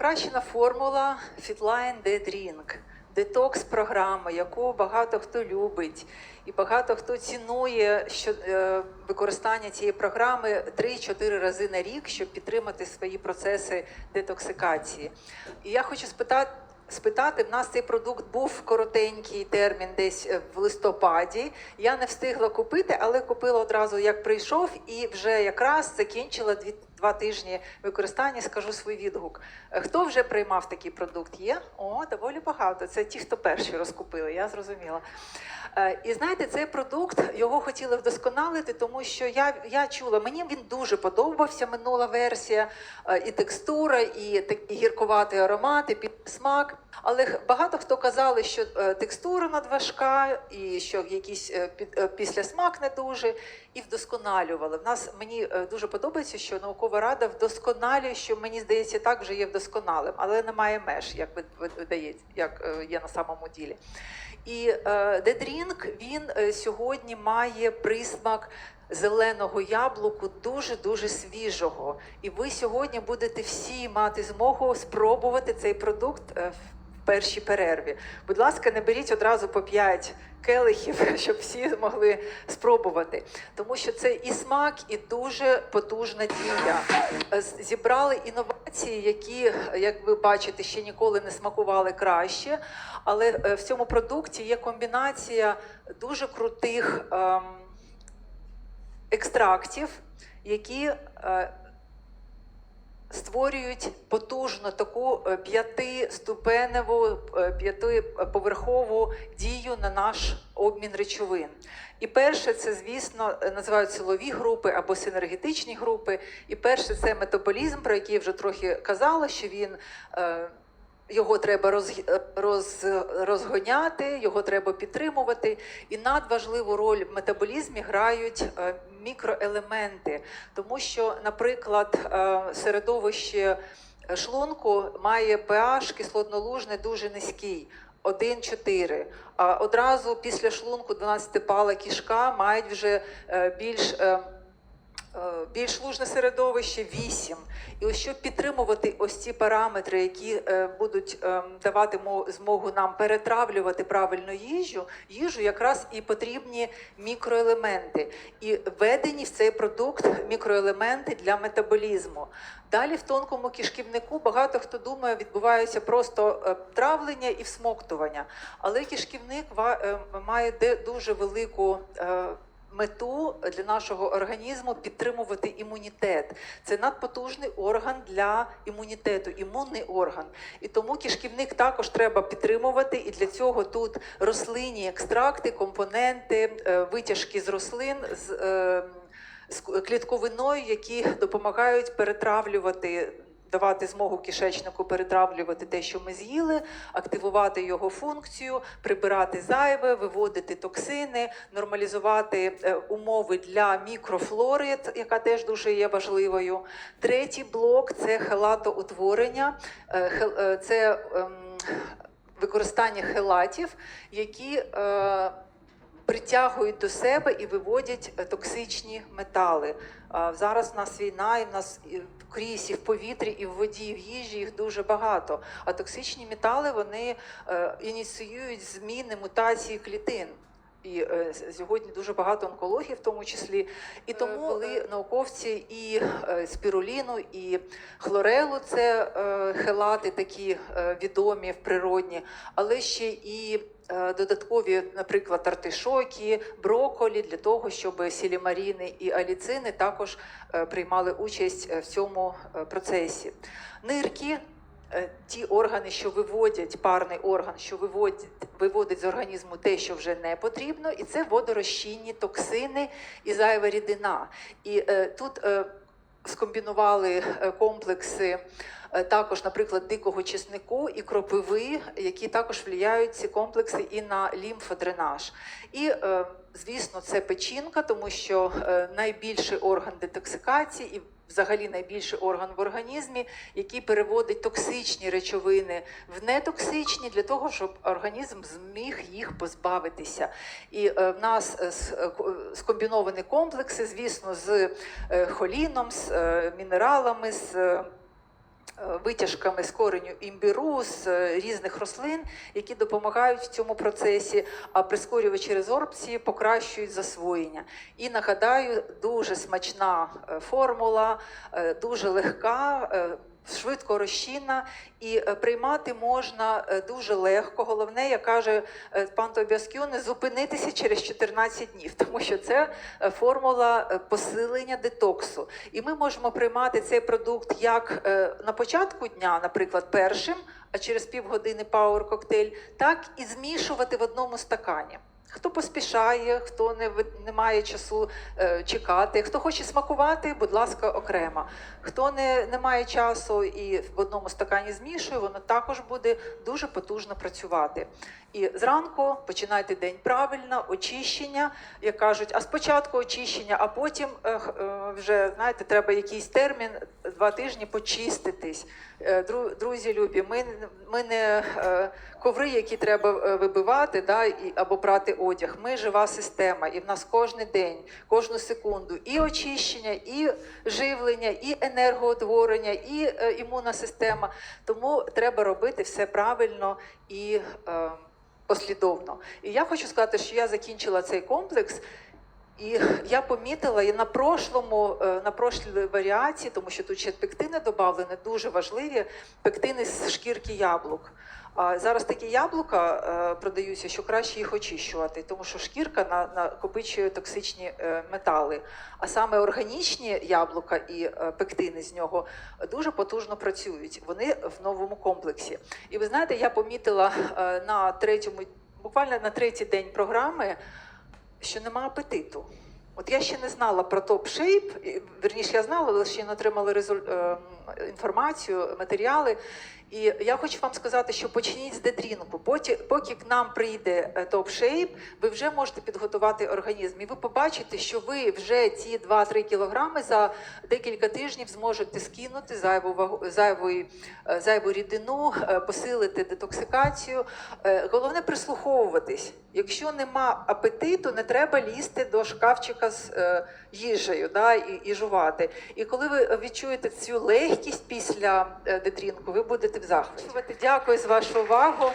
покращена формула Fitline Dead Drink. Детокс програма, яку багато хто любить, і багато хто цінує що, е, використання цієї програми 3-4 рази на рік, щоб підтримати свої процеси детоксикації. І я хочу спитати. Спитати, в нас цей продукт був коротенький термін, десь е, в листопаді. Я не встигла купити, але купила одразу, як прийшов, і вже якраз закінчила два тижні використання. Скажу свій відгук. Хто вже приймав такий продукт? Є? О, доволі багато. Це ті, хто перші розкупили, я зрозуміла. Е, І знаєте, цей продукт його хотіли вдосконалити, тому що я, я чула, мені він дуже подобався. Минула версія, е, і текстура, і такий гіркуватий аромат, і підсмак. Але багато хто казали, що е, текстура надважка, і що якийсь післясмак не дуже, і вдосконалювали. В нас мені е, дуже подобається, що наукова рада вдосконалює, що мені здається, так вже є вдосконалим, але немає меж, як ви- ви- видається, як е, є на самому ділі. І е, дедрінк він сьогодні має присмак зеленого яблуку дуже дуже свіжого. І ви сьогодні будете всі мати змогу спробувати цей продукт першій перерві. Будь ласка, не беріть одразу по 5 келихів, щоб всі змогли спробувати. Тому що це і смак, і дуже потужна дія. Зібрали інновації, які, як ви бачите, ще ніколи не смакували краще. Але е, в цьому продукті є комбінація дуже крутих ем, екстрактів, які е, створюють потужну таку е, п'ятиступеневу, е, п'ятиповерхову дію на наш обмін речовин. І перше, це, звісно, е, називають силові групи або синергетичні групи. І перше це метаболізм, про який я вже трохи казала, що він. Е, його треба роз, роз, розгоняти, його треба підтримувати. І надважливу роль в метаболізмі грають е, мікроелементи, тому що, наприклад, е, середовище шлунку має pH кислотнолужний дуже низький. 1,4. А одразу після шлунку 12 пала кішка мають вже е, більш е, е, більш лужне середовище 8. І ось щоб підтримувати ось ці параметри, які е, будуть е, давати змогу нам перетравлювати правильну їжу, їжу якраз і потрібні мікроелементи. І введені в цей продукт мікроелементи для метаболізму. Далі в тонкому кишківнику багато хто думає, відбувається просто е, травлення і всмоктування. Але кишківник е, має дуже велику. Мету для нашого організму підтримувати імунітет. Це надпотужний орган для імунітету, імунний орган. І тому кишківник також треба підтримувати. І для цього тут рослинні екстракти, компоненти, е, витяжки з рослин. з е, з клітковиною, які допомагають перетравлювати, давати змогу кишечнику перетравлювати те, що ми з'їли, активувати його функцію, прибирати зайве, виводити токсини, нормалізувати е, умови для мікрофлори, яка теж дуже є важливою. Третій блок це хелатоутворення. Е, е, Це ем, використання хелатів, які притягують до себе і виводять е, токсичні метали. Зараз у нас війна, і в нас в крізь, і в повітрі, і в воді, і в їжі їх дуже багато. А токсичні метали вони е, ініціюють зміни мутації клітин. І е, сьогодні дуже багато онкології, в тому числі. І тому були науковці і е, спіруліну, і хлорелу це е, хелати такі е, відомі в природні, але ще і е, додаткові, наприклад, артишоки, броколі для того, щоб сілімаріни і аліцини також е, приймали участь е, в цьому е, процесі. Нирки. Е, Ті органи, що виводять парний орган, що виводять, виводить з організму те, що вже не потрібно, і це водорозчинні токсини і зайва рідина. І е, тут е, скомбінували е, комплекси е, також, наприклад, дикого чеснику і кропиви, які також впливають ці комплекси і на лімфодренаж. І, звісно, це печінка, тому що найбільший орган детоксикації і взагалі найбільший орган в організмі, який переводить токсичні речовини в нетоксичні для того, щоб організм зміг їх позбавитися. І е, в нас е, е, ко- скомбіновані комплекси, звісно, з холіном, з мінералами, з витяжками з кореню імбіру, з е, різних рослин, які допомагають в цьому процесі, а прискорювачі резорбції покращують засвоєння. І нагадаю, дуже смачна е, формула, е, дуже легка. Швидко розчинна і е, приймати можна е, дуже легко. Головне, як каже е, пан Тобіаскю, не зупинитися через 14 днів, тому що це формула посилення детоксу. І ми можемо приймати цей продукт як на початку дня, наприклад, першим, а через півгодини пауер коктейль, так і змішувати в одному стакані. Хто поспішає, хто не, не має часу е, чекати, хто хоче смакувати, будь ласка, окремо. Хто не, не має часу і в одному стакані змішує, воно також буде дуже потужно працювати. І зранку починайте день правильно, очищення, як кажуть, а спочатку очищення, а потім е, е, вже знаєте, треба якийсь термін, два тижні почиститись. Е, Друзі, любі, ми, ми не е, коври, які треба е, вибивати, да, або прати одяг. Ми жива система, і в нас кожен день, кожну секунду і очищення, і живлення, і енергоутворення, і імунна система. Тому треба робити все правильно і послідовно. І я хочу сказати, що я закінчила цей комплекс. І я помітила і на прошлому, е, на прошлій варіації, тому що тут ще пектини додавлені, дуже важливі пектини з шкірки яблук. А зараз такі яблука е, продаються, що краще їх очищувати, тому що шкірка на- накопичує токсичні е, метали. А саме органічні яблука і пектини з нього дуже потужно працюють. Вони в новому комплексі. І ви знаєте, я помітила на третьому, буквально на третій день програми що нема апетиту. От я ще не знала про топ шейп, верніше, я знала, але ще не отримала резуль... е, інформацію, матеріали. І я хочу вам сказати, що почніть з дедрінку. Поки, поки к нам прийде топ шейп, ви вже можете підготувати організм. І ви побачите, що ви вже ці 2-3 кілограми за декілька тижнів зможете скинути зайву вагу, зайву, зайву рідину, е, посилити детоксикацію. Е, Головне прислуховуватись. Якщо нема апетиту, не треба лізти до шкафчика з е, їжею да, і, і жувати. І коли ви відчуєте цю легкість після е, дедрінку, ви будете в. Дякую за вашу увагу.